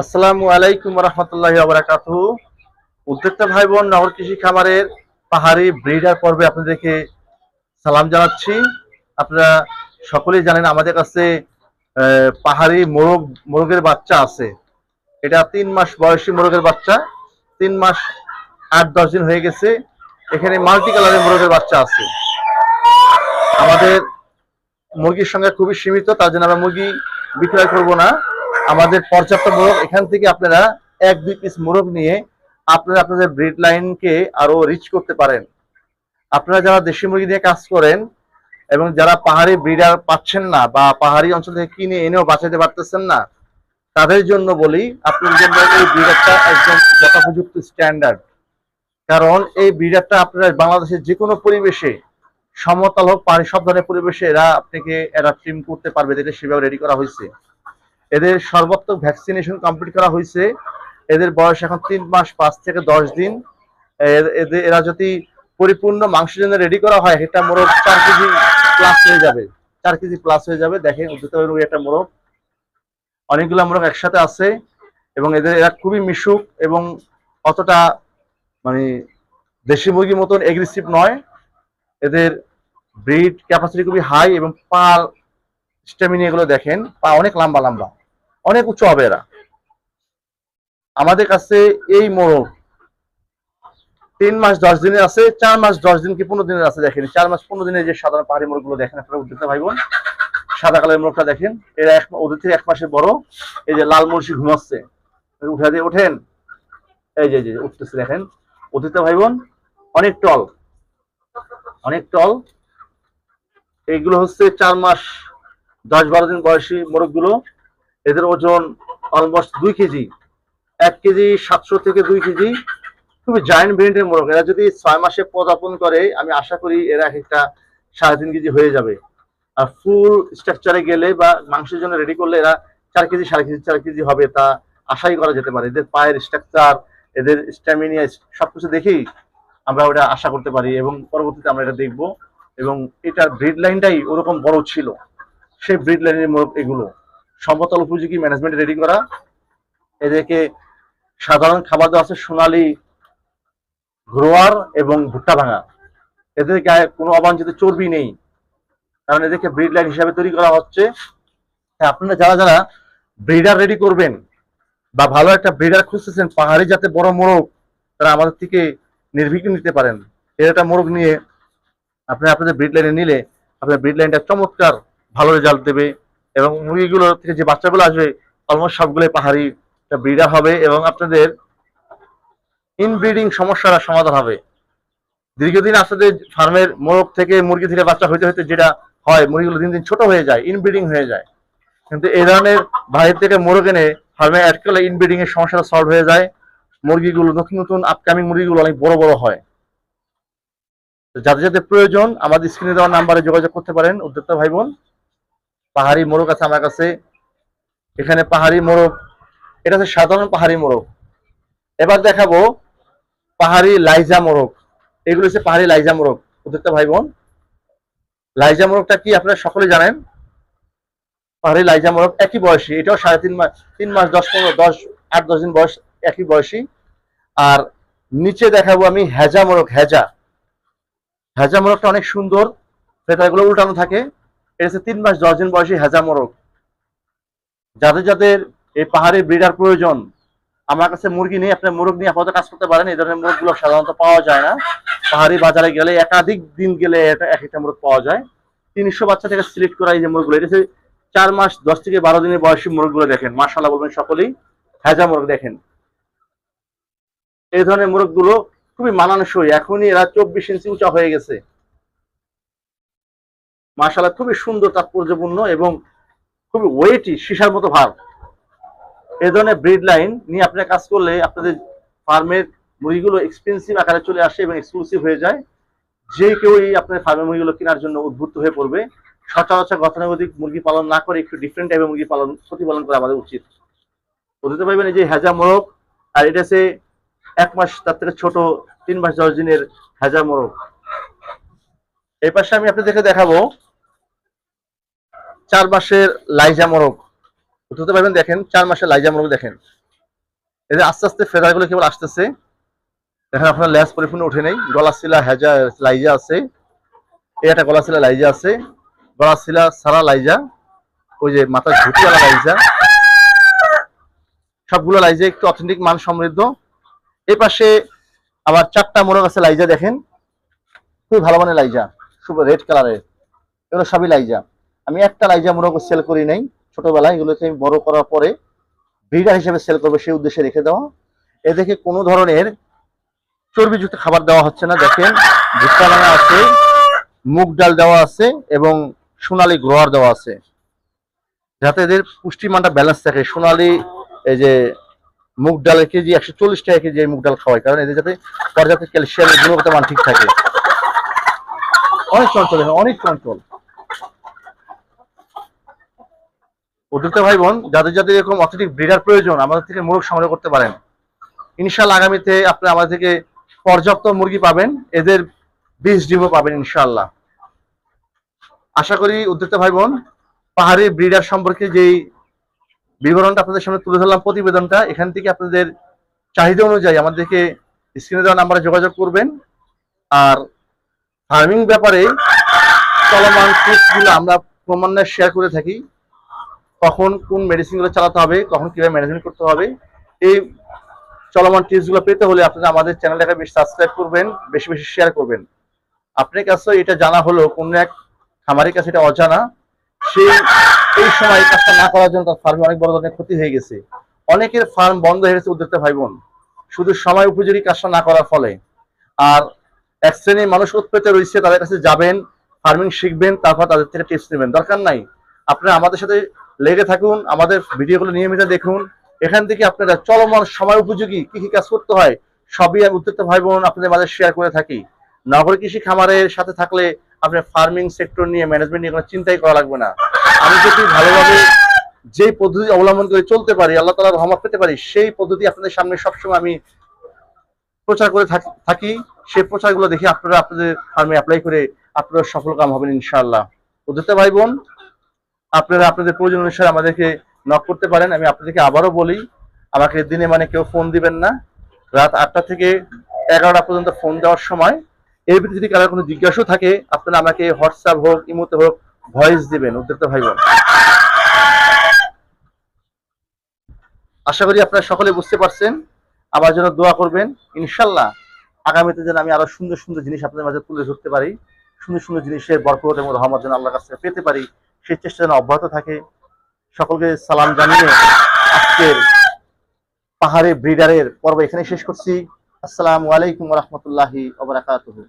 আসসালামু আলাইকুম রহমতুল্লাহ আবরাকাতু উদ্যোক্তা ভাই বোন নগর কৃষি খামারের পাহাড়ি ব্রিডার পর্বে আপনাদেরকে সালাম জানাচ্ছি। আপনারা সকলেই জানেন আমাদের কাছে পাহাড়ি মোরগ, মোরগের বাচ্চা আছে। এটা তিন মাস বয়সী মোরগের বাচ্চা। তিন মাস আট, দশ দিন হয়ে গেছে। এখানে মাল্টি কালারের মোরগের বাচ্চা আছে। আমাদের মুরগির সংখ্যা খুবই সীমিত, তার জন্য আমরা মুরগি বিক্রয় করব না। আমাদের পর্যাপ্ত মোরগ, এখান থেকে আপনারা এক, দুই পিস মোরগ নিয়ে আপনারা আপনাদের ব্রিড লাইনকে আরও রিচ করতে পারেন। আপনারা যারা দেশি মুরগি দিয়ে কাজ করেন এবং যারা পাহাড়ি ব্রিডার পাচ্ছেন না বা পাহাড়ি অঞ্চল থেকে কিনে এনেও বাঁচাতে পারতেছেন না, তাদের জন্য বলি, আপনাদের জন্য এই ব্রিডারটা একদম স্ট্যান্ডার্ড কারণ এই ব্রিডারটা আপনারা বাংলাদেশের যে কোনো পরিবেশে, সমতল হোক পাহাড়ি সব ধরনের পরিবেশে এরা আপনাকে এরা ট্রিম করতে পারবে এটা সেভাবে রেডি করা হয়েছে। এদের সর্বাত্মক ভ্যাকসিনেশন কমপ্লিট করা হয়েছে। এদের বয়স এখন তিন মাস পাঁচ থেকে দশ দিন। এদের এরা যদি পরিপূর্ণ মাংসের জন্য রেডি করা হয় এটা মোরগ চার কেজি প্লাস হয়ে যাবে। চার কেজি প্লাস হয়ে যাবে। দেখেন একটা মোরগ। অনেকগুলো মোরগ একসাথে আছে এবং এদের এরা খুবই মিশুক এবং অতটা মানে দেশি মুরগির মতন এগ্রেসিভ নয়। এদের ব্রিড ক্যাপাসিটি খুবই হাই এবং পা স্ট্যামিনা এগুলো দেখেন, পা অনেক লম্বা লম্বা, অনেক উঁচু হবে এরা। আমাদের কাছে এই মোরগ তিন মাস, দশ দিনের আছে, চার মাস, দশ দিন কি পনেরো দিনের আছে দেখেন। চার মাস, পনেরো দিনের যে সাধারণ পাহাড়ি মোরগগুলো দেখেন, আপনারা উদ্যোক্তা ভাই বোন, সাদা কালারের মোরগটা দেখেন। এরা এক, ওদের থেকে এক মাসের বড়, এই যে লাল মুর্শি ঘুমাচ্ছে। উঠে দিয়ে ওঠেন এই যে, উঠতেছে দেখেন। উদ্যোক্তা ভাই বোন, অনেক টল অনেক টল। এইগুলো হচ্ছে চার মাস দশ বারো দিন বয়সী মোরগগুলো, এদের ওজন অলমোস্ট দুই কেজি। এক কেজি সাতশো থেকে দুই কেজি। খুবই জায়েন্ট ব্রেন্ডের মোরগ। এরা যদি ছয় মাসে পদার্পণ করে, আমি আশা করি এরা এক একটা সাড়ে তিন কেজি হয়ে যাবে। আর ফুল স্ট্রাকচারে গেলে বা মাংসের জন্য রেডি করলে এরা চার কেজি, সাড়ে কেজি, চার কেজি হবে তা আশাই করা যেতে পারে। এদের পায়ের স্ট্রাকচার এদের স্ট্যামিনিয়া সবকিছু দেখেই আমরা ওটা আশা করতে পারি এবং পরবর্তীতে আমরা এটা দেখব। এবং এটার ব্রিড লাইনটাই ওরকম বড় ছিল। সেই ব্রিড লাইনের মোরগ এগুলো। সমতল উপযোগী ম্যানেজমেন্ট রেডি করা। এদেরকে সাধারণ খাবার দেওয়া আছে, সোনালি ঘরোয়ার এবং ভুট্টা ভাঙা। এদের গায়ে কোনো অবাঞ্ছিত চর্বি নেই। কারণ এদেরকে ব্রিড লাইন হিসাবে তৈরি করা হচ্ছে। আপনারা যারা যারা ব্রিডার রেডি করবেন বা ভালো একটা ব্রিডার খুঁজতেছেন, পাহাড়ি যাতে বড় মোরগ, তারা আমাদের থেকে নির্ভীক নিতে পারেন। এর একটা মোরগ নিয়ে আপনি আপনাদের ব্রিড লাইনে নিলে আপনার ব্রিড লাইনটা চমৎকার। ভালো রেজাল্ট দেবে এবং মুরগিগুলো থেকে যে বাচ্চাগুলো আসবে অলমোস্ট সবগুলোই পাহাড়ি ব্রিডার হবে এবং আপনাদের ইনব্রিডিং সমস্যার সমাধান হবে। দীর্ঘদিন আপনাদের ফার্মের মোরগ থেকে মুরগি থেকে বাচ্চা হইতে হইতে যেটা হয়, মুরগিগুলো দিন দিন ছোট হয়ে যায় ইনব্রিডিং হয়ে যায়। কিন্তু এই ধরনের বাইরে থেকে মোরগ এনে ফার্মে অ্যাড করলে ইনব্রিডিং এর সমস্যাটা সলভ হয়ে যায়। মুরগিগুলো নতুন নতুন আপকামিং মুরগিগুলো অনেক বড় বড় হয়। যাদের যাদের প্রয়োজন, আমাদের স্ক্রিনে দেওয়া নাম্বারে যোগাযোগ করতে পারেন, উদ্যোক্তা ভাই বোন। পাহাড়ি মোরগ আছে আমার কাছে। এখানে পাহাড়ি মোরগ, এটা হচ্ছে সাধারণ পাহাড়ি মোরগ। এবার দেখাবো পাহাড়ি লাইজা মোরগ। এগুলো হচ্ছে পাহাড়ি লাইজা মোরগ। উদ্যোক্তা ভাই বোন, লাইজা মোরগটা কি আপনারা সকলে জানেন? পাহাড়ি লাইজা মোরগ একই বয়সী, এটাও সাড়ে তিন মাস তিন মাস, দশ পনেরো, দশ, আট, দশ দিন বয়স একই বয়সী। আর নিচে দেখাবো আমি হেজা মোরগ, হেজা। হেজা মোরগটা অনেক সুন্দর ফেতাগুলো উল্টানো থাকে। হচ্ছে তিন মাস দশ দিন বয়সী হেজা মোরগ। যাদের যাদের এই পাহাড়ি ব্রিডার প্রয়োজন, আমার কাছে মুরগি নেই আপনার মোরগ নিয়ে আপাতত কাজ করতে পারেন, এই ধরনের মোরগগুলো সাধারণত পাওয়া যায় না। পাহাড়ি বাজারে গেলে একাধিক দিন গেলে এক একটা মোরগ পাওয়া যায়। তিনশো বাচ্চা থেকে সিলেক্ট করা এই যে মোরগগুলো, এটা চার মাস দশ থেকে বারো দিনের বয়সী মোরগগুলো দেখেন মাসাল্লাহ বলবেন সকলেই, হেজা মোরগ দেখেন। এই ধরনের মোরগগুলো খুবই মানানসই, এখনই এরা চব্বিশ ইঞ্চি উঁচা হয়ে গেছে। মাসাল্লাহ খুবই সুন্দর তাৎপর্যপূর্ণ এবং খুবই ওয়েটি সীসার মতো ভার এই ধরনের ব্রিড লাইন নিয়ে আপনারা কাজ করলে আপনাদের ফার্মের মুরগিগুলো এক্সপেন্সিভ আকারে চলে আসে এবং এক্সক্লুসিভ হয়ে যায়। যে কেউই আপনার ফার্মের মুরগিগুলো কেনার জন্য উদ্বুদ্ধ হয়ে পড়বে, সচরাচর গতানুগতিক মুরগি পালন না করে একটু ডিফারেন্ট টাইপের মুরগি পালন, প্রতিপালন করা আমাদের উচিত। বুঝতে পারবেন এই যে হেজা মোরগ, আর এটা হচ্ছে এক মাস, তার থেকে ছোট তিন মাস দশ দিনের হেজা মোরগ। এই পাশে আমি আপনাদেরকে দেখাবো চার মাসের লাইজা মোরগ। বুঝতে পারবেন, দেখেন চার মাসের লাইজা মোরগ দেখেন। এদের আস্তে আস্তে ফেদারগুলো কেবল আসতেছে। দেখেন, আপনার ল্যাস পরিপূর্ণ উঠে নেই। গলা শিলা হেজা, লাইজা আছে। এই একটা গলা শিলা লাইজা আছে। গলা শিলা সারা লাইজা। ওই যে মাথার ঝুটিওয়ালা লাইজা। সবগুলো লাইজা একটু অথেন্টিক মান সমৃদ্ধ। এই পাশে আবার চারটা মোরগ আছে লাইজা দেখেন। খুবই ভালো মানের লাইজা। খুব রেড কালারের এগুলো সবই লাইজা। আমি একটা লাইজা মোরগ সেল করি নাই, ছোটবেলায় এগুলোকে আমি বড় করার পরে ব্রিডার হিসেবে সেল করবে সেই উদ্দেশ্যে রেখে দেওয়া। এ দেখে কোনো ধরনের চর্বিযুক্ত খাবার দেওয়া হচ্ছে না, দেখেন। ভুট্টা দানা আছে, মুগ ডাল দেওয়া আছে এবং সোনালি গ্রোয়ার দেওয়া আছে। যাতে এদের পুষ্টিমানটা ব্যালেন্স থাকে। সোনালি এই যে মুগ ডালের কেজি একশো চল্লিশ টাকা কেজি মুগ ডাল খাওয়ায়, কারণ এদের যাতে পর্যাপ্ত ক্যালসিয়ামের গুণগত মান ঠিক থাকে। অনেক চঞ্চল অনেক চঞ্চল। উদ্যোক্তা ভাই বোন যাদের যাদের এরকম অত্যধিক ব্রিডার প্রয়োজন, আমাদের থেকে মুরগ সংগ্রহ করতে পারেন। ইনশাল্লাহ আগামীতে আপনি আমাদের থেকে পর্যাপ্ত মুরগি পাবেন, এদের বীজ ডিমও পাবেন ইনশাল্লাহ আশা করি উদ্যোক্তা ভাই বোন পাহাড়ি ব্রিডার সম্পর্কে যেই বিবরণটা আপনাদের সামনে তুলে ধরলাম, প্রতিবেদনটা, এখান থেকে আপনাদের চাহিদা অনুযায়ী আমাদেরকে স্ক্রিনে দেওয়া নাম্বারে যোগাযোগ করবেন। আর ফার্মিং ব্যাপারে চলমান আমরা ক্রমান্বয়ে শেয়ার করে থাকি। কখন কোন মেডিসিনগুলো চালাতে হবে, কখন কীভাবে ম্যানেজমেন্ট করতে হবে, এই চলমান টিপসগুলো পেতে হলে আপনারা আমাদের চ্যানেলটাকে বেশি সাবস্ক্রাইব করবেন, বেশি বেশি শেয়ার করবেন। আপনার কাছে এটা জানা হলো কোন এক খামারের কাছে এটা অজানা সেই এই সময় কাজটা না করার জন্য তার ফার্মে অনেক বড় ধরনের ক্ষতি হয়ে গেছে। অনেকের ফার্ম বন্ধ হয়ে গেছে উদ্যোক্তা ভাই বোন শুধু সময় উপযোগী কাজটা না করার ফলে। আর এক শ্রেণির মানুষ উৎপেতে রয়েছে, তাদের কাছে যাবেন ফার্মিং শিখবেন, তারপর তাদের থেকে টিপস নেবেন। দরকার নাই। আপনারা আমাদের সাথে লেগে থাকুন, আমাদের ভিডিওগুলো নিয়মিত দেখুন। এখান থেকে আপনারা চলমান সময় উপযোগী কি কি কাজ করতে হয়, সবই আমি উদ্যোক্তা ভাই বোন আপনাদের মাঝে শেয়ার করে থাকি। নগর কৃষি খামারের সাথে থাকলে আপনার ফার্মিং সেক্টর নিয়ে ম্যানেজমেন্ট নিয়ে কোনো চিন্তাই করা লাগবে না। আমি যদি ভালোভাবে যে পদ্ধতি অবলম্বন করে চলতে পারি, আল্লাহ তালার রহমত পেতে পারি, সেই পদ্ধতি আপনাদের সামনে সবসময় আমি প্রচার করে থাকি- থাকি। সেই প্রচারগুলো দেখে আপনারা আপনাদের ফার্মে অ্যাপ্লাই করে আপনারা সফল কাম হবেন ইনশাআল্লাহ। উদ্যোক্তা ভাই বোন আপনারা আপনাদের প্রয়োজন অনুসারে আমাদেরকে নক করতে পারেন। আমি আপনাদেরকে আবারও বলি, আমাকে দিনে মানে কেউ ফোন দিবেন না। রাত আটটা থেকে এগারোটা পর্যন্ত ফোন দেওয়ার সময়। এর ভিতরে যদি কারোর কোনো জিজ্ঞাসা থাকে, আপনারা আমাকে হোয়াটসঅ্যাপ হোক ইমোতে হোক ভয়েস দিবেন উদ্যোক্তা ভাই বোন। আশা করি আপনারা সকলে বুঝতে পারছেন। আমার জন্য দোয়া করবেন। ইনশাল্লাহ আগামীতে যেন আমি আরও সুন্দর সুন্দর জিনিস আপনাদের মাঝে তুলে ধরতে পারি। সুন্দর সুন্দর জিনিসের বরকত এবং রহমত যেন আল্লাহর কাছ থেকে পেতে পারি। সেই চেষ্টা যেন অব্যাহত থাকে। সকলকে সালাম জানিয়ে আজকের পাহাড়ে ব্রিডারের পর্ব এখানে শেষ করছি। আসসালামু আলাইকুম রহমতুল্লাহি ওবরাকাতুহু